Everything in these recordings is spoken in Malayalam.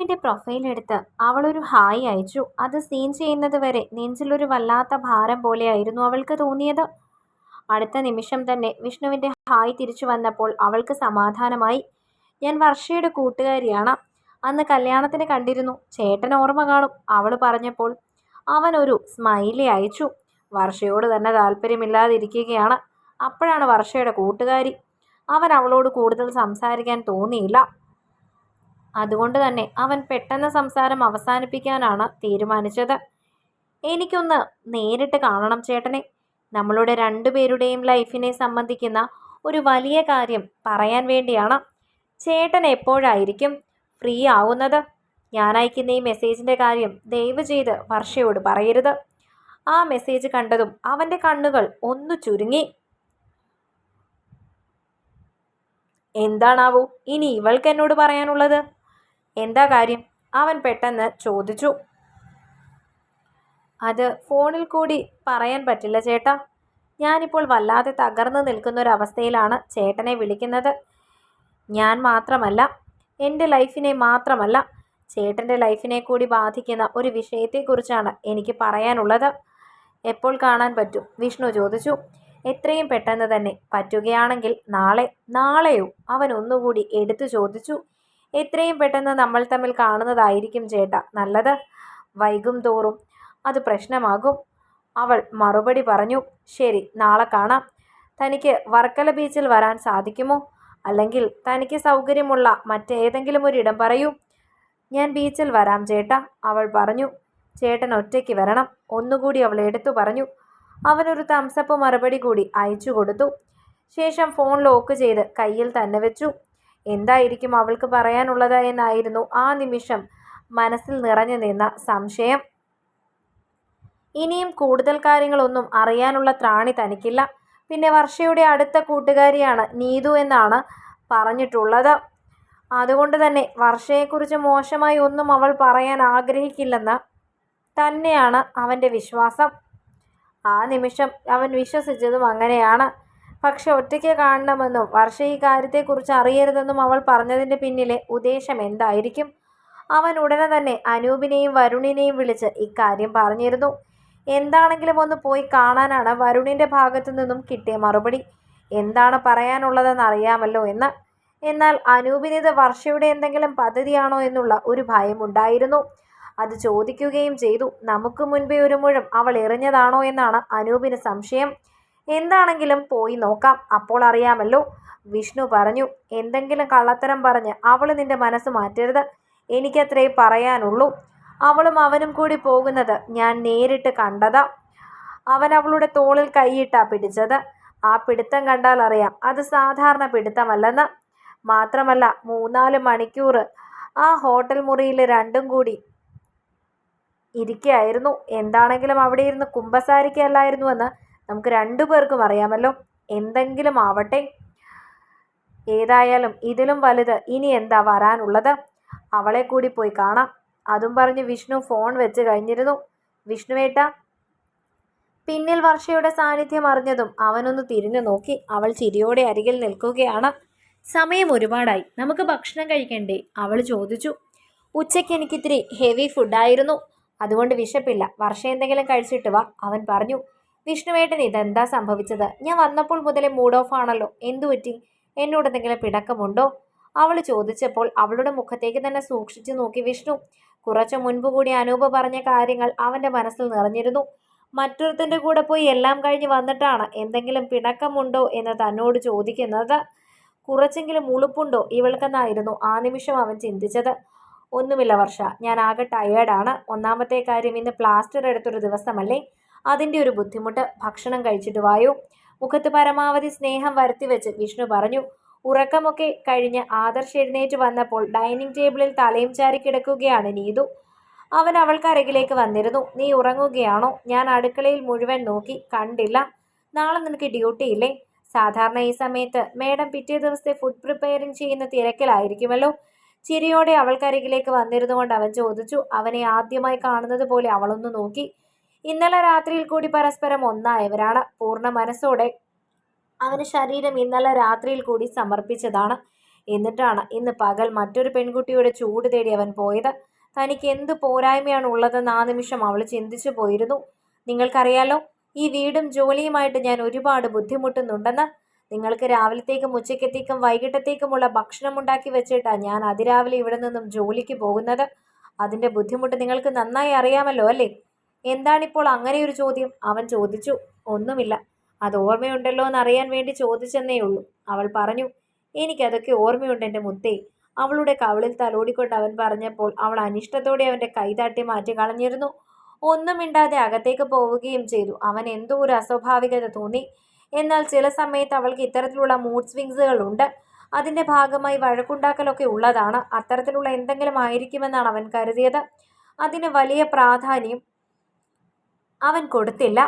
എന്റെ എടുത്ത് അവളൊരു ഹായ് അയച്ചു. അത് സീൻ ചെയ്യുന്നത് വരെ നെഞ്ചിലൊരു വല്ലാത്ത ഭാരം പോലെയായിരുന്നു അവൾക്ക് തോന്നിയത്. അടുത്ത നിമിഷം തന്നെ വിഷ്ണുവിന്റെ ഹായ് തിരിച്ചു വന്നപ്പോൾ അവൾക്ക് സമാധാനമായി. ഞാൻ വർഷയുടെ കൂട്ടുകാരിയാണ്. അന്ന് കല്യാണത്തിന് കണ്ടിരുന്നു. ചേട്ടൻ ഓർമ്മ കാണും അവൾ പറഞ്ഞപ്പോൾ അവൻ ഒരു സ്മൈലി അയച്ചു. വർഷയോട് തന്നെ താല്പര്യമില്ലാതിരിക്കുകയാണ്. അപ്പോഴാണ് വർഷയുടെ കൂട്ടുകാരി. അവൻ അവളോട് കൂടുതൽ സംസാരിക്കാൻ തോന്നിയില്ല. അതുകൊണ്ട് തന്നെ അവൻ പെട്ടെന്ന് സംസാരം അവസാനിപ്പിക്കാനാണ് തീരുമാനിച്ചത്. എനിക്കൊന്ന് നേരിട്ട് കാണണം ചേട്ടനെ. നമ്മളുടെ രണ്ടുപേരുടെയും ലൈഫിനെ സംബന്ധിക്കുന്ന ഒരു വലിയ കാര്യം പറയാൻ വേണ്ടിയാണ്. ചേട്ടൻ എപ്പോഴായിരിക്കും ഫ്രീ ആവുന്നത്? ഞാൻ അയക്കുന്ന ഈ മെസ്സേജിന്റെ കാര്യം ദയവ് ചെയ്ത് വർഷയോട് പറയരുത്. ആ മെസ്സേജ് കണ്ടതും അവന്റെ കണ്ണുകൾ ഒന്നു ചുരുങ്ങി. എന്താണാവൂ ഇനി ഇവൾക്ക് എന്നോട് പറയാനുള്ളത്? എന്താ കാര്യം? അവൻ പെട്ടെന്ന് ചോദിച്ചു. അത് ഫോണിൽ കൂടി പറയാൻ പറ്റില്ല ചേട്ടാ. ഞാനിപ്പോൾ വല്ലാതെ തകർന്നു നിൽക്കുന്ന ഒരവസ്ഥയിലാണ് ചേട്ടനെ വിളിക്കുന്നത്. ഞാൻ മാത്രമല്ല എന്റെ ലൈഫിനെ മാത്രമല്ല ചേട്ടന്റെ ലൈഫിനെ കൂടി ബാധിക്കുന്ന ഒരു വിഷയത്തെക്കുറിച്ചാണ് എനിക്ക് പറയാനുള്ളത്. എപ്പോൾ കാണാൻ പറ്റും? വിഷ്ണു ചോദിച്ചു. എത്രയും പെട്ടെന്ന് തന്നെ പറ്റുകയാണെങ്കിൽ നാളെ നാളെയോ? അവൻ ഒന്നുകൂടി എടുത്തു ചോദിച്ചു. എത്രയും പെട്ടെന്ന് നമ്മൾ തമ്മിൽ കാണുന്നതായിരിക്കും ചേട്ടാ. നല്ലത്? വൈകും തോറും. അത് പ്രശ്നമാകും. അവൾ മറുപടി പറഞ്ഞു ശരി നാളെ കാണാം. തനിക്ക് വർക്കല ബീച്ചിൽ വരാൻ സാധിക്കുമോ? അല്ലെങ്കിൽ തനിക്ക് സൗകര്യമുള്ള മറ്റേതെങ്കിലും ഒരിടം പറയൂ. ഞാൻ ബീച്ചിൽ വരാം ചേട്ടാ അവൾ പറഞ്ഞു. ചേട്ടൻ ഒറ്റയ്ക്ക് വരണം ഒന്നുകൂടി അവൾ എടുത്തു പറഞ്ഞു. അവനൊരു തംസപ്പ് മറുപടി കൂടി അയച്ചു കൊടുത്തു. ശേഷം ഫോൺ ലോക്ക് ചെയ്ത് കയ്യിൽ തന്നെ വെച്ചു. എന്തായിരിക്കും അവൾക്ക് പറയാനുള്ളത് എന്നായിരുന്നു ആ നിമിഷം മനസ്സിൽ നിറഞ്ഞു നിന്ന സംശയം. ഇനിയും കൂടുതൽ കാര്യങ്ങളൊന്നും അറിയാനുള്ള ത്രാണി തനിക്കില്ല. പിന്നെ വർഷയുടെ അടുത്ത കൂട്ടുകാരിയാണ് നീതു എന്നാണ് പറഞ്ഞിട്ടുള്ളത്. അതുകൊണ്ട് തന്നെ വർഷയെക്കുറിച്ച് മോശമായി ഒന്നും അവൾ പറയാൻ ആഗ്രഹിക്കില്ലെന്ന് തന്നെയാണ് അവന്റെ വിശ്വാസം. ആ നിമിഷം അവൻ വിശ്വസിച്ചതും അങ്ങനെയാണ്. പക്ഷെ ഒറ്റയ്ക്ക് കാണണമെന്നും വർഷ ഈ കാര്യത്തെക്കുറിച്ച് അറിയരുതെന്നും അവൾ പറഞ്ഞതിന്റെ പിന്നിലെ ഉദ്ദേശം എന്തായിരിക്കും? അവൻ ഉടനെ തന്നെ അനൂപിനെയും വരുണിനെയും വിളിച്ച് ഇക്കാര്യം പറഞ്ഞിരുന്നു. എന്താണെങ്കിലും ഒന്ന് പോയി കാണാനാണ് വരുണിന്റെ ഭാഗത്തു നിന്നും കിട്ടിയ മറുപടി. എന്താണ് പറയാനുള്ളതെന്ന് അറിയാമല്ലോ എന്ന്. എന്നാൽ അനൂപിനിത് വർഷയുടെ എന്തെങ്കിലും പദ്ധതിയാണോ എന്നുള്ള ഒരു ഭയമുണ്ടായിരുന്നു അത് ചോദിക്കുകയും ചെയ്തു. നമുക്ക് മുൻപേ ഒരു മുഴം അവൾ എറിഞ്ഞതാണോ എന്നാണ് അനൂപിന് സംശയം. എന്താണെങ്കിലും പോയി നോക്കാം. അപ്പോൾ അറിയാമല്ലോ. വിഷ്ണു പറഞ്ഞു എന്തെങ്കിലും കള്ളത്തരം പറഞ്ഞ് അവൾ നിന്റെ മനസ്സ് മാറ്റരുത്. എനിക്കത്രേ പറയാനുള്ളൂ. അവളും അവനും കൂടി പോകുന്നത് ഞാൻ നേരിട്ട് കണ്ടതാ. അവൻ അവളുടെ തോളിൽ കൈയിട്ടാ പിടിച്ചത്. ആ പിടുത്തം കണ്ടാൽ അറിയാം അത് സാധാരണ പിടുത്തമല്ലെന്ന്. മാത്രമല്ല മൂന്നാൽ മണിക്കൂർ ആ ഹോട്ടൽ മുറിയിൽ രണ്ടും കൂടി ഇരിക്കുകയായിരുന്നു എന്താണെങ്കിലും അവിടെ ഇരുന്ന് കുമ്പസാരിക്കല്ലായിരുന്നുവെന്ന് നമുക്ക് രണ്ടു പേർക്കും അറിയാമല്ലോ. എന്തെങ്കിലും ആവട്ടെ. ഏതായാലും ഇതിലും വലുത് ഇനി എന്താ വരാനുള്ളത്? അവളെ കൂടി പോയി കാണാം. അതും പറഞ്ഞ് വിഷ്ണു ഫോൺ വെച്ച് കഴിഞ്ഞിരുന്നു. വിഷ്ണുവേട്ട പിന്നിൽ വർഷയുടെ സാന്നിധ്യം അറിഞ്ഞതും അവനൊന്ന് തിരിഞ്ഞു നോക്കി. അവൾ ചിരിയോടെ അരികിൽ നിൽക്കുകയാണ്. സമയം ഒരുപാടായി. നമുക്ക് ഭക്ഷണം കഴിക്കണ്ടേ? അവൾ ചോദിച്ചു. ഉച്ചയ്ക്ക് എനിക്കിത്തിരി ഹെവി ഫുഡായിരുന്നു അതുകൊണ്ട് വിശപ്പില്ല. വർഷ എന്തെങ്കിലും കഴിച്ചിട്ട് വാ അവൻ പറഞ്ഞു. വിഷ്ണുവേട്ടൻ ഇതെന്താ സംഭവിച്ചത്? ഞാൻ വന്നപ്പോൾ മുതലേ മൂഡ് ഓഫ് ആണല്ലോ. എന്തു പറ്റി? എന്നോട് എന്തെങ്കിലും പിടക്കമുണ്ടോ? അവൾ ചോദിച്ചപ്പോൾ അവളുടെ മുഖത്തേക്ക് തന്നെ സൂക്ഷിച്ചു നോക്കി വിഷ്ണു. കുറച്ചു മുൻപ് കൂടി അനൂപ് പറഞ്ഞ കാര്യങ്ങൾ അവന്റെ മനസ്സിൽ നിറഞ്ഞിരുന്നു. മറ്റൊരുത്തന്റെ കൂടെ പോയി എല്ലാം കഴിഞ്ഞ് വന്നിട്ടാണ് എന്തെങ്കിലും പിണക്കമുണ്ടോ എന്ന് തന്നോട് ചോദിക്കുന്നത്. കുറച്ചെങ്കിലും ഉളുപ്പുണ്ടോ ഇവൾക്കെന്നായിരുന്നു ആ നിമിഷം അവൻ ചിന്തിച്ചത്. ഒന്നുമില്ല വർഷ ഞാൻ ആകെ ടയേർഡാണ് ഒന്നാമത്തെ കാര്യം ഇന്ന് പ്ലാസ്റ്റർ എടുത്തൊരു ദിവസമല്ലേ? അതിന്റെ ഒരു ബുദ്ധിമുട്ട്. ഭക്ഷണം കഴിച്ചിട്ട് വായു? മുഖത്ത് പരമാവധി സ്നേഹം വരുത്തിവെച്ച് വിഷ്ണു പറഞ്ഞു. ഉറക്കമൊക്കെ കഴിഞ്ഞ് ആദർശ് എഴുന്നേറ്റ് വന്നപ്പോൾ ഡൈനിങ് ടേബിളിൽ തലയും ചാരി കിടക്കുകയാണ് നീതു. അവൻ അവൾക്കരകിലേക്ക് വന്നിരുന്നു. നീ ഉറങ്ങുകയാണോ? ഞാൻ അടുക്കളയിൽ മുഴുവൻ നോക്കി കണ്ടില്ല. നാളെ നിനക്ക് ഡ്യൂട്ടി ഇല്ലേ? സാധാരണ ഈ സമയത്ത് മേഡം പിറ്റേ ദിവസത്തെ ഫുഡ് പ്രിപ്പയറിങ് ചെയ്യുന്ന തിരക്കിലായിരിക്കുമല്ലോ. ചിരിയോടെ അവൾക്കരികിലേക്ക് വന്നിരുന്നുകൊണ്ട് അവൻ ചോദിച്ചു. അവനെ ആദ്യമായി കാണുന്നത് പോലെ അവളൊന്ന് നോക്കി. ഇന്നലെ രാത്രിയിൽ കൂടി പരസ്പരം ഒന്നായവരാണ്. പൂർണ മനസ്സോടെ അവന് ശരീരം ഇന്നലെ രാത്രിയിൽ കൂടി സമർപ്പിച്ചതാണ്. എന്നിട്ടാണ് ഇന്ന് പകൽ മറ്റൊരു പെൺകുട്ടിയുടെ ചൂട് തേടി അവൻ പോയത്. തനിക്ക് എന്ത് പോരായ്മയാണ് ഉള്ളതെന്ന് ആ നിമിഷം അവൾ ചിന്തിച്ചു പോയിരുന്നു. നിങ്ങൾക്കറിയാലോ ഈ വീടും ജോലിയുമായിട്ട് ഞാൻ ഒരുപാട് ബുദ്ധിമുട്ടുന്നുണ്ടെന്ന്. നിങ്ങൾക്ക് രാവിലത്തേക്കും ഉച്ചക്കത്തേക്കും വൈകിട്ടത്തേക്കുമുള്ള ഭക്ഷണം ഉണ്ടാക്കി വെച്ചിട്ടാണ് ഞാൻ അതിരാവിലെ ഇവിടെ നിന്നും ജോലിക്ക് പോകുന്നത്. അതിന്റെ ബുദ്ധിമുട്ട് നിങ്ങൾക്ക് നന്നായി അറിയാമല്ലോ അല്ലേ? എന്താണിപ്പോൾ ഒരു ചോദ്യം? അവൻ ചോദിച്ചു. ഒന്നുമില്ല. അത് ഓർമ്മയുണ്ടല്ലോ എന്നറിയാൻ വേണ്ടി ചോദിച്ചെന്നേ ഉള്ളൂ. അവൾ പറഞ്ഞു എനിക്കതൊക്കെ ഓർമ്മയുണ്ട് എന്റെ മുത്തേ. അവളുടെ കവിളിൽ തലോടിക്കൊണ്ട് അവൻ പറഞ്ഞപ്പോൾ അവൾ അനിഷ്ടത്തോടെ അവന്റെ കൈതാട്ടി മാറ്റി കളഞ്ഞിരുന്നു. ഒന്നും മിണ്ടാതെ അകത്തേക്ക് പോവുകയും ചെയ്തു. അവൻ എന്തോ ഒരു അസ്വാഭാവികത തോന്നി. എന്നാൽ ചില സമയത്ത് അവൾക്ക് ഇത്തരത്തിലുള്ള മൂഡ് സ്വിങ്സുകൾ ഉണ്ട്. അതിന്റെ ഭാഗമായി വഴക്കുണ്ടാക്കലൊക്കെ ഉള്ളതാണ്. അത്തരത്തിലുള്ള എന്തെങ്കിലും ആയിരിക്കുമെന്നാണ് അവൻ കരുതിയത്. അതിന് വലിയ പ്രാധാന്യം അവൻ കൊടുത്തില്ല.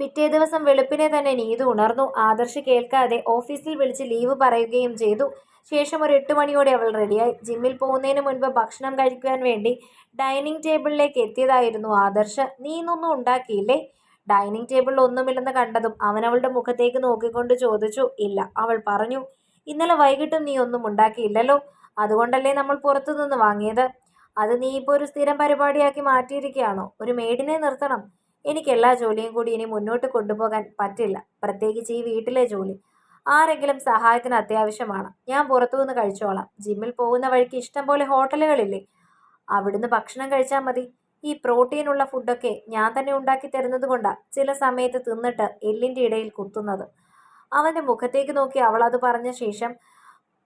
പിറ്റേ ദിവസം വെളുപ്പിനെ തന്നെ നീതു ഉണർന്നു. ആദർശ് കേൾക്കാതെ ഓഫീസിൽ വിളിച്ച് ലീവ് പറയുകയും ചെയ്തു. ശേഷം ഒരു എട്ട് മണിയോടെ അവൾ റെഡിയായി. ജിമ്മിൽ പോകുന്നതിന് മുൻപ് ഭക്ഷണം കഴിക്കാൻ വേണ്ടി ഡൈനിങ് ടേബിളിലേക്ക് എത്തിയതായിരുന്നു ആദർശ്. നീ ഇന്നൊന്നും ഉണ്ടാക്കിയില്ലേ? ഡൈനിങ് ടേബിളിൽ ഒന്നുമില്ലെന്ന് കണ്ടതും അവൻ അവളുടെ മുഖത്തേക്ക് നോക്കിക്കൊണ്ട് ചോദിച്ചു. ഇല്ല അവൾ പറഞ്ഞു. ഇന്നലെ വൈകിട്ടും നീ ഒന്നും ഉണ്ടാക്കിയില്ലല്ലോ. അതുകൊണ്ടല്ലേ നമ്മൾ പുറത്തുനിന്ന് വാങ്ങിയത്? അത് നീ ഇപ്പോൾ ഒരു സ്ഥിരം പരിപാടിയാക്കി മാറ്റിയിരിക്കുകയാണോ? ഒരു മെയ്ഡിനെ നിർത്തണം. എനിക്ക് എല്ലാ ജോലിയും കൂടി ഇനി മുന്നോട്ട് കൊണ്ടുപോകാൻ പറ്റില്ല. പ്രത്യേകിച്ച് ഈ വീട്ടിലെ ജോലി. ആരെങ്കിലും സഹായത്തിന് അത്യാവശ്യമാണ്. ഞാൻ പുറത്തുനിന്ന് കഴിച്ചോളാം. ജിമ്മിൽ പോകുന്ന വഴിക്ക് ഇഷ്ടം പോലെ ഹോട്ടലുകളില്ലേ? അവിടുന്ന് ഭക്ഷണം കഴിച്ചാൽ മതി. ഈ പ്രോട്ടീനുള്ള ഫുഡൊക്കെ ഞാൻ തന്നെ ഉണ്ടാക്കി തരുന്നത് കൊണ്ടാണ് ചില സമയത്ത് തിന്നിട്ട് എല്ലിന്റെ ഇടയിൽ കുത്തുന്നത്. അവന്റെ മുഖത്തേക്ക് നോക്കി അവൾ അത് പറഞ്ഞ ശേഷം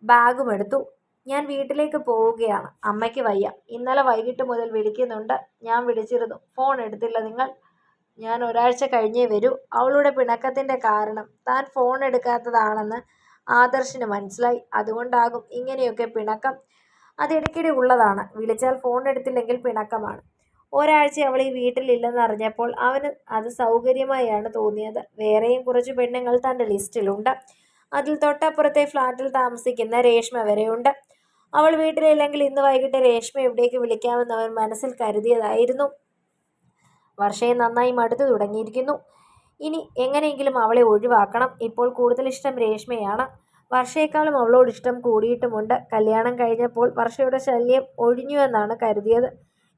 ബാഗും എടുത്തു. ഞാൻ വീട്ടിലേക്ക് പോവുകയാണ്. അമ്മയ്ക്ക് വയ്യ. ഇന്നലെ വൈകിട്ട് മുതൽ വിളിക്കുന്നുണ്ട്. ഞാൻ വിളിച്ചിരുന്നു. ഫോൺ എടുത്തില്ല നിങ്ങൾ. ഞാൻ ഒരാഴ്ച കഴിഞ്ഞേ വരൂ. അവളുടെ പിണക്കത്തിന്റെ കാരണം താൻ ഫോൺ എടുക്കാത്തതാണെന്ന് ആദർശിന് മനസ്സിലായി. അതുകൊണ്ടാകും ഇങ്ങനെയൊക്കെ പിണക്കം. അതിടയ്ക്കിടെ ഉള്ളതാണ്. വിളിച്ചാൽ ഫോൺ എടുത്തില്ലെങ്കിൽ പിണക്കമാണ്. ഒരാഴ്ച അവൾ ഈ വീട്ടിലില്ലെന്ന് അറിഞ്ഞപ്പോൾ അവന് അത് സൗകര്യമായാണ് തോന്നിയത്. വേറെയും കുറച്ച് പെണ്ണുങ്ങൾ തന്റെ ലിസ്റ്റിലുണ്ട്. അതിൽ തൊട്ടപ്പുറത്തെ ഫ്ലാറ്റിൽ താമസിക്കുന്ന രേഷ്മ വരെയുണ്ട്. അവൾ വീട്ടിലില്ലെങ്കിൽ ഇന്ന് വൈകിട്ട് രേഷ്മ എവിടേക്ക് വിളിക്കാമെന്ന് അവൻ മനസ്സിൽ കരുതിയതായിരുന്നു. വർഷയെ നന്നായി മടുത്തു തുടങ്ങിയിരിക്കുന്നു. ഇനി എങ്ങനെയെങ്കിലും അവളെ ഒഴിവാക്കണം. ഇപ്പോൾ കൂടുതൽ ഇഷ്ടം രേഷ്മയാണ്. വർഷയെക്കാളും അവളോട് ഇഷ്ടം കൂടിയിട്ടുമുണ്ട്. കല്യാണം കഴിഞ്ഞപ്പോൾ വർഷയുടെ ശല്യം ഒഴിഞ്ഞു എന്നാണ് കരുതിയത്.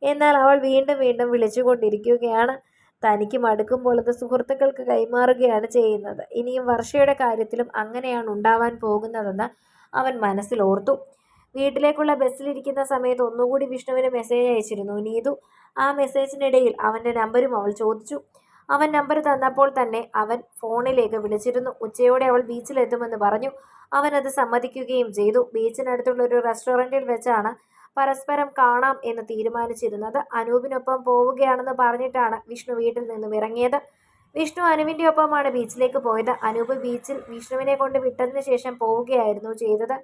എന്നാൽ അവൾ വീണ്ടും വീണ്ടും വിളിച്ചുകൊണ്ടിരിക്കുകയാണ്. തനിക്ക് മടുക്കുമ്പോൾ അത് സുഹൃത്തുക്കൾക്ക് കൈമാറുകയാണ് ചെയ്യുന്നത്. ഇനിയും വർഷയുടെ കാര്യത്തിലും അങ്ങനെയാണ് ഉണ്ടാവാൻ പോകുന്നതെന്ന് അവൻ മനസ്സിൽ ഓർത്തു വീട്ടിലേക്കുള്ള ബസ്സിലിരിക്കുന്ന സമയത്ത് ഒന്നുകൂടി വിഷ്ണുവിന് മെസ്സേജ് അയച്ചിരുന്നു. നീതു ആ മെസ്സേജിനിടയിൽ അവന്റെ നമ്പരും അവൾ ചോദിച്ചു. അവൻ നമ്പർ തന്നപ്പോൾ തന്നെ അവൻ ഫോണിലേക്ക് വിളിച്ചിരുന്നു. ഉച്ചയോടെ അവൾ ബീച്ചിലെത്തുമെന്ന് പറഞ്ഞു. അവൻ അത് സമ്മതിക്കുകയും ചെയ്തു. ബീച്ചിനടുത്തുള്ള ഒരു റെസ്റ്റോറന്റിൽ വെച്ചാണ് പരസ്പരം കാണാം എന്ന് തീരുമാനിച്ചിരുന്നത്. അനൂപിനൊപ്പം പോവുകയാണെന്ന് പറഞ്ഞിട്ടാണ് വിഷ്ണു വീട്ടിൽ നിന്നും ഇറങ്ങിയത്. വിഷ്ണു അനുവിന്റെ ഒപ്പമാണ് ബീച്ചിലേക്ക് പോയത്. അനൂപ് ബീച്ചിൽ വിഷ്ണുവിനെ കൊണ്ട് വിട്ടതിന് ശേഷം പോവുകയായിരുന്നു ചെയ്തത്.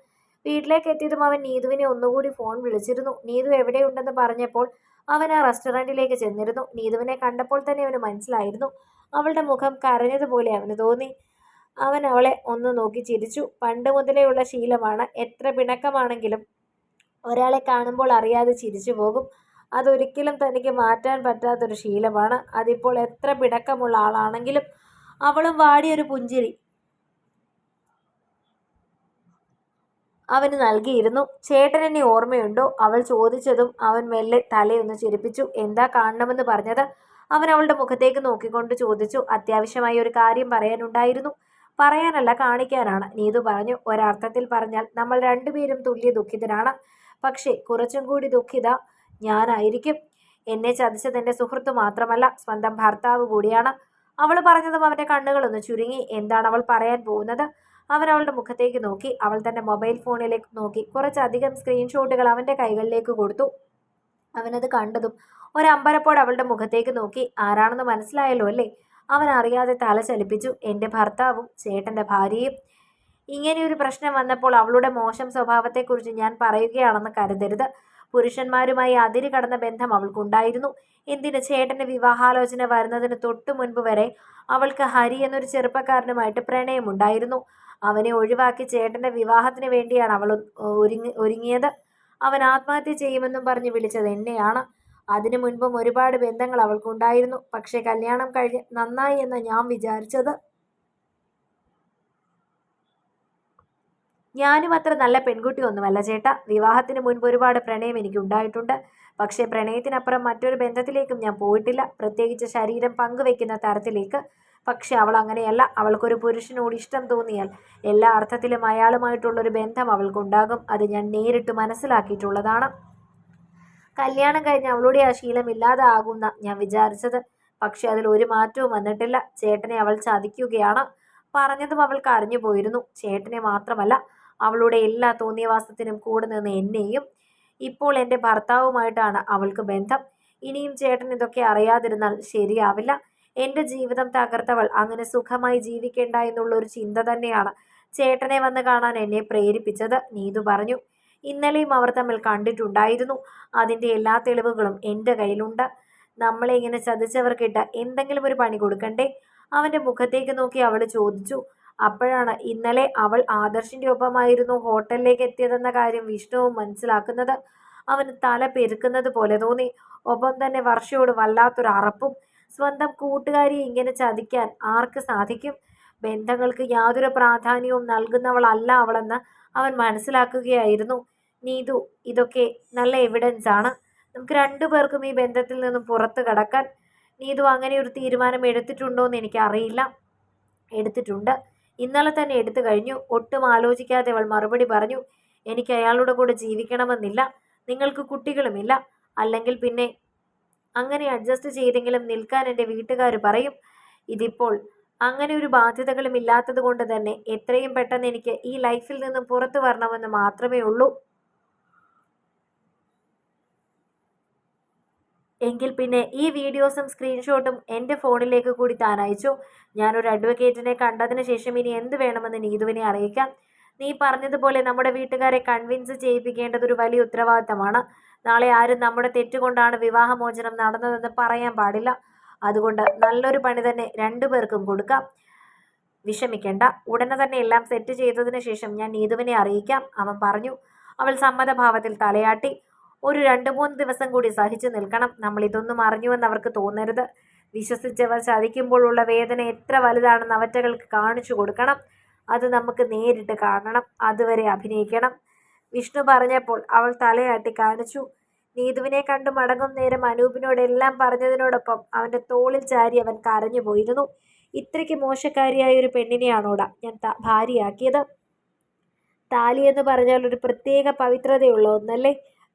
വീട്ടിലേക്ക് എത്തിയതും അവൻ നീതുവിനെ ഒന്നുകൂടി ഫോൺ വിളിച്ചിരുന്നു. നീതു എവിടെയുണ്ടെന്ന് പറഞ്ഞപ്പോൾ അവൻ ആ റെസ്റ്റോറന്റിലേക്ക് ചെന്നിരുന്നു. നീതുവിനെ കണ്ടപ്പോൾ തന്നെ അവന് മനസ്സിലായിരുന്നു. അവളുടെ മുഖം കരഞ്ഞതുപോലെ അവന് തോന്നി. അവൻ അവളെ ഒന്ന് നോക്കി ചിരിച്ചു. പണ്ട് മുതലേ ഉള്ള ശീലമാണ്. എത്ര പിണക്കമാണെങ്കിലും ഒരാളെ കാണുമ്പോൾ അറിയാതെ ചിരിച്ചു പോകും. അതൊരിക്കലും തനിക്ക് മാറ്റാൻ പറ്റാത്തൊരു ശീലമാണ്. അതിപ്പോൾ എത്ര പിടക്കമുള്ള ആളാണെങ്കിലും അവളും വാടിയൊരു പുഞ്ചിരി. അവന് നൽകിയിരുന്നു. ചേട്ടൻ എന്നെ ഓർമ്മയുണ്ടോ? അവൾ ചോദിച്ചതും അവൻ മെല്ലെ തലയൊന്ന് ചിരിപ്പിച്ചു. എന്താ കാണണമെന്ന് പറഞ്ഞത്? അവൻ അവളുടെ മുഖത്തേക്ക് നോക്കിക്കൊണ്ട് ചോദിച്ചു. അത്യാവശ്യമായി ഒരു കാര്യം പറയാനുണ്ടായിരുന്നു. പറയാനല്ല കാണിക്കാനാണ്. നീതു പറഞ്ഞു. ഒരർത്ഥത്തിൽ പറഞ്ഞാൽ നമ്മൾ രണ്ടുപേരും തുല്യ ദുഃഖിതരാണ്. പക്ഷേ കുറച്ചും കൂടി ദുഃഖിത ഞാനായിരിക്കും. എന്നെ ചതിച്ചത് എന്റെ സുഹൃത്ത് മാത്രമല്ല സ്വന്തം ഭർത്താവ് കൂടിയാണ്. അവൾ പറഞ്ഞതും അവന്റെ കണ്ണുകളൊന്ന് ചുരുങ്ങി. എന്താണ് അവൾ പറയാൻ പോകുന്നത്? അവൻ അവളുടെ മുഖത്തേക്ക് നോക്കി അവൾ തന്റെ മൊബൈൽ ഫോണിലേക്ക് നോക്കി കുറച്ചധികം സ്ക്രീൻഷോട്ടുകൾ അവന്റെ കൈകളിലേക്ക് കൊടുത്തു. അവനത് കണ്ടതും ഒരമ്പരപ്പോട് അവളുടെ മുഖത്തേക്ക് നോക്കി ആരാണെന്ന് മനസ്സിലായല്ലോ അല്ലേ? അവൻ അറിയാതെ തല ചലിപ്പിച്ചു എന്റെ ഭർത്താവും ചേട്ടന്റെ ഭാര്യയും. ഇങ്ങനെയൊരു പ്രശ്നം വന്നപ്പോൾ അവളുടെ മോശം സ്വഭാവത്തെക്കുറിച്ച് ഞാൻ പറയുകയാണെന്ന് കരുതരുത്. പുരുഷന്മാരുമായി അതിര് കടന്ന ബന്ധം അവൾക്കുണ്ടായിരുന്നു. എന്തിന് ചേട്ടന്റെ വിവാഹാലോചന വരുന്നതിന് തൊട്ടു മുൻപ് വരെ അവൾക്ക് ഹരി എന്നൊരു ചെറുപ്പക്കാരനുമായിട്ട് പ്രണയമുണ്ടായിരുന്നു. അവനെ ഒഴിവാക്കി ചേട്ടന്റെ വിവാഹത്തിന് വേണ്ടിയാണ് അവൾ ഒരുങ്ങി ഒരുങ്ങിയത്. അവൻ ആത്മഹത്യ ചെയ്യുമെന്നും പറഞ്ഞ് വിളിച്ചത് എന്നെയാണ്. അതിനു മുൻപും ഒരുപാട് ബന്ധങ്ങൾ അവൾക്കുണ്ടായിരുന്നു. പക്ഷേ കല്യാണം കഴിഞ്ഞ് നന്നായി എന്ന് ഞാൻ വിചാരിച്ചത് ഞാനും അത്ര നല്ല പെൺകുട്ടി ഒന്നുമല്ല ചേട്ടാ. വിവാഹത്തിന് മുൻപ് ഒരുപാട് പ്രണയം എനിക്ക് ഉണ്ടായിട്ടുണ്ട് പക്ഷേ പ്രണയത്തിനപ്പുറം മറ്റൊരു ബന്ധത്തിലേക്കും ഞാൻ പോയിട്ടില്ല. പ്രത്യേകിച്ച് ശരീരം പങ്കുവെക്കുന്ന തരത്തിലേക്ക് പക്ഷെ അവൾ അങ്ങനെയല്ല അവൾക്കൊരു പുരുഷനോട് ഇഷ്ടം തോന്നിയാൽ എല്ലാ അർത്ഥത്തിലും അയാളുമായിട്ടുള്ളൊരു ബന്ധം അവൾക്കുണ്ടാകും. അത് ഞാൻ നേരിട്ട് മനസ്സിലാക്കിയിട്ടുള്ളതാണ്. കല്യാണം കഴിഞ്ഞ് അവളുടെ ആ ശീലം ഇല്ലാതാകുന്ന ഞാൻ വിചാരിച്ചത്. പക്ഷെ അതിൽ ഒരു മാറ്റവും വന്നിട്ടില്ല. ചേട്ടനെ അവൾ ചതിക്കുകയാണ്. പറഞ്ഞതും അവൾക്ക് അറിഞ്ഞു പോയിരുന്നു. ചേട്ടനെ മാത്രമല്ല അവളുടെ എല്ലാ തോന്നിയവാസത്തിനും കൂടെ നിന്ന് എന്നെയും ഇപ്പോൾ എന്റെ ഭർത്താവുമായിട്ടാണ് അവൾക്ക് ബന്ധം. ഇനിയും ചേട്ടൻ ഇതൊക്കെ അറിയാതിരുന്നാൽ ശരിയാവില്ല. എന്റെ ജീവിതം തകർത്തവൾ. അങ്ങനെ സുഖമായി ജീവിക്കേണ്ട എന്നുള്ളൊരു ചിന്ത തന്നെയാണ് ചേട്ടനെ വന്ന് കാണാൻ എന്നെ പ്രേരിപ്പിച്ചത്. നീതു പറഞ്ഞു ഇന്നലെയും അവർ തമ്മിൽ കണ്ടിട്ടുണ്ടായിരുന്നു. അതിന്റെ എല്ലാ തെളിവുകളും എന്റെ കയ്യിലുണ്ട്. നമ്മളെ ഇങ്ങനെ ചതിച്ചവർക്കിട്ട് എന്തെങ്കിലും ഒരു പണി കൊടുക്കണ്ടേ? അവന്റെ മുഖത്തേക്ക് നോക്കി അവൾ ചോദിച്ചു അപ്പോഴാണ് ഇന്നലെ അവൾ ആദർശിന്റെ ഒപ്പമായിരുന്നു ഹോട്ടലിലേക്ക് എത്തിയതെന്ന കാര്യം വിഷ്ണുവും മനസ്സിലാക്കുന്നത്. അവന് തല പെരുക്കുന്നത് പോലെ തോന്നി. ഒപ്പം തന്നെ വർഷയോട് വല്ലാത്തൊരു അറപ്പും സ്വന്തം കൂട്ടുകാരിയെ ഇങ്ങനെ ചതിക്കാൻ ആർക്ക് സാധിക്കും? ബന്ധങ്ങൾക്ക് യാതൊരു പ്രാധാന്യവും നൽകുന്നവളല്ല അവളെന്ന് അവൻ മനസ്സിലാക്കുകയായിരുന്നു. നീതു ഇതൊക്കെ നല്ല എവിഡൻസ് ആണ്. നമുക്ക് രണ്ടു പേർക്കും ഈ ബന്ധത്തിൽ നിന്നും പുറത്തു കടക്കാൻ നീതു അങ്ങനെ ഒരു തീരുമാനം എടുത്തിട്ടുണ്ടോ എന്ന് എനിക്കറിയില്ല. എടുത്തിട്ടുണ്ട്. ഇന്നലെ തന്നെ എടുത്തു കഴിഞ്ഞു. ഒട്ടും ആലോചിക്കാതെ അവൾ മറുപടി പറഞ്ഞു എനിക്ക് അയാളുടെ കൂടെ ജീവിക്കണമെന്നില്ല. നിങ്ങൾക്ക് കുട്ടികളുമില്ല. അല്ലെങ്കിൽ പിന്നെ അങ്ങനെ അഡ്ജസ്റ്റ് ചെയ്തെങ്കിലും നിൽക്കാൻ എന്റെ വീട്ടുകാർ പറയും ഇതിപ്പോൾ അങ്ങനെ ഒരു ബാധ്യതകളും ഇല്ലാത്തത് കൊണ്ട് തന്നെ എത്രയും പെട്ടെന്ന് എനിക്ക് ഈ ലൈഫിൽ നിന്നും പുറത്തു വരണമെന്ന് മാത്രമേ ഉള്ളൂ. എങ്കിൽ പിന്നെ ഈ വീഡിയോസും സ്ക്രീൻഷോട്ടും എന്റെ ഫോണിലേക്ക് കൂടി താൻ അയച്ചു. ഞാനൊരു അഡ്വക്കേറ്റിനെ കണ്ടതിന് ശേഷം ഇനി എന്ത് വേണമെന്ന് നീതുവിനെ അറിയിക്കാം. നീ പറഞ്ഞതുപോലെ നമ്മുടെ വീട്ടുകാരെ കൺവിൻസ് ചെയ്യിപ്പിക്കേണ്ടത് ഒരു വലിയ ഉത്തരവാദിത്തമാണ്. നാളെ ആരും നമ്മുടെ തെറ്റുകൊണ്ടാണ് വിവാഹമോചനം നടന്നതെന്ന് പറയാൻ പാടില്ല. അതുകൊണ്ട് നല്ലൊരു പണി തന്നെ രണ്ടു പേർക്കും കൊടുക്കാം. വിഷമിക്കേണ്ട. ഉടനെ തന്നെ എല്ലാം സെറ്റ് ചെയ്തതിന് ശേഷം ഞാൻ നീതുവിനെ അറിയിക്കാം. അവൻ പറഞ്ഞു അവൾ സമ്മതഭാവത്തിൽ തലയാട്ടി ഒരു രണ്ട് മൂന്ന് ദിവസം കൂടി സഹിച്ചു നിൽക്കണം. നമ്മൾ ഇതൊന്നും അറിഞ്ഞുവെന്ന് അവർക്ക് തോന്നരുത്. വിശ്വസിച്ചവർ ചതിക്കുമ്പോഴുള്ള വേദന എത്ര വലുതാണെന്ന് അവറ്റകൾക്ക് കാണിച്ചു കൊടുക്കണം. അത് നമുക്ക് നേരിട്ട് കാണണം. അതുവരെ അഭിനയിക്കണം. വിഷ്ണു പറഞ്ഞപ്പോൾ അവൾ തലയാട്ടി കാണിച്ചു. നീതുവിനെ കണ്ടു മടങ്ങും നേരം അനൂപിനോട് എല്ലാം പറഞ്ഞതിനോടൊപ്പം അവന്റെ തോളിൽ ചാരി അവൻ കരഞ്ഞു പോയിരുന്നു. ഇത്രയ്ക്ക് മോശക്കാരിയായ ഒരു പെണ്ണിനെയാണോടാ ഞാൻ ഭാര്യയാക്കിയത്? താലി എന്ന് പറഞ്ഞാൽ ഒരു പ്രത്യേക പവിത്രതയുള്ള ഒന്നല്ലേ?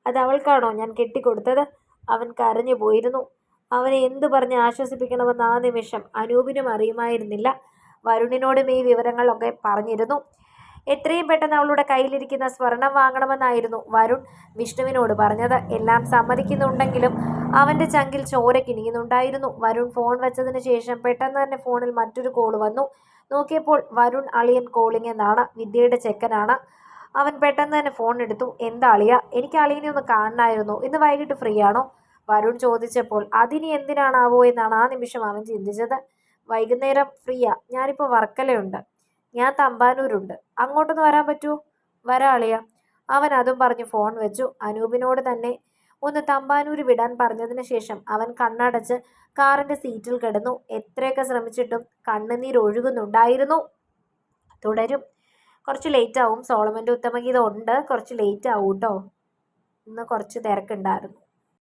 അത് അവൾക്കാണോ ഞാൻ കെട്ടിക്കൊടുത്തത്? അവൻ കരഞ്ഞു പോയിരുന്നു. അവനെ എന്തു പറഞ്ഞ് ആശ്വസിപ്പിക്കണമെന്ന് ആ നിമിഷം അനൂപിനും അറിയുമായിരുന്നില്ല. വരുണിനോടും ഈ വിവരങ്ങളൊക്കെ പറഞ്ഞിരുന്നു. എത്രയും പെട്ടെന്ന് അവളുടെ കയ്യിലിരിക്കുന്ന സ്വർണം വാങ്ങണമെന്നായിരുന്നു വരുൺ വിഷ്ണുവിനോട് പറഞ്ഞത്. എല്ലാം സമ്മതിക്കുന്നുണ്ടെങ്കിലും അവന്റെ ചങ്കിൽ ചോര കിണിയുന്നുണ്ടായിരുന്നു. വരുൺ ഫോൺ വെച്ചതിന് ശേഷം പെട്ടെന്ന് തന്നെ ഫോണിൽ മറ്റൊരു കോൾ വന്നു. നോക്കിയപ്പോൾ വരുൺ അളിയൻ കോളിംഗ് എന്നാണ്. വിദ്യയുടെ ചെക്കനാണ്. അവൻ പെട്ടെന്ന് തന്നെ ഫോൺ എടുത്തു. എന്താ അളിയ? എനിക്ക് അളിയനെ ഒന്ന് കാണണമായിരുന്നു. ഇന്ന് വൈകിട്ട് ഫ്രീ ആണോ? വരുൺ ചോദിച്ചപ്പോൾ അതിനി എന്തിനാണാവോ? എന്നാണ് ആ നിമിഷം അവൻ ചിന്തിച്ചത്. വൈകുന്നേരം ഫ്രീയാ ഞാനിപ്പോൾ വർക്കലയുണ്ട് ഞാൻ തമ്പാനൂരുണ്ട്. അങ്ങോട്ടൊന്ന് വരാൻ പറ്റുമോ വരാളിയ അവൻ അതും പറഞ്ഞ് ഫോൺ വെച്ചു. അനൂപിനോട് തന്നെ ഒന്ന് തമ്പാനൂര് വിടാൻ പറഞ്ഞതിന് ശേഷം അവൻ കണ്ണടച്ച് കാറിന്റെ സീറ്റിൽ കിടന്നു. എത്രയൊക്കെ ശ്രമിച്ചിട്ടും കണ്ണുനീർ ഒഴുകുന്നുണ്ടായിരുന്നു. തുടരും. കുറച്ച് ലേറ്റ് ആവും സോളമന്റെ ഉത്തമഗീതം ഉണ്ട്. കുറച്ച് ലേറ്റ് ആവും കേട്ടോ ഇന്ന് കുറച്ച് തിരക്കുണ്ടായിരുന്നു.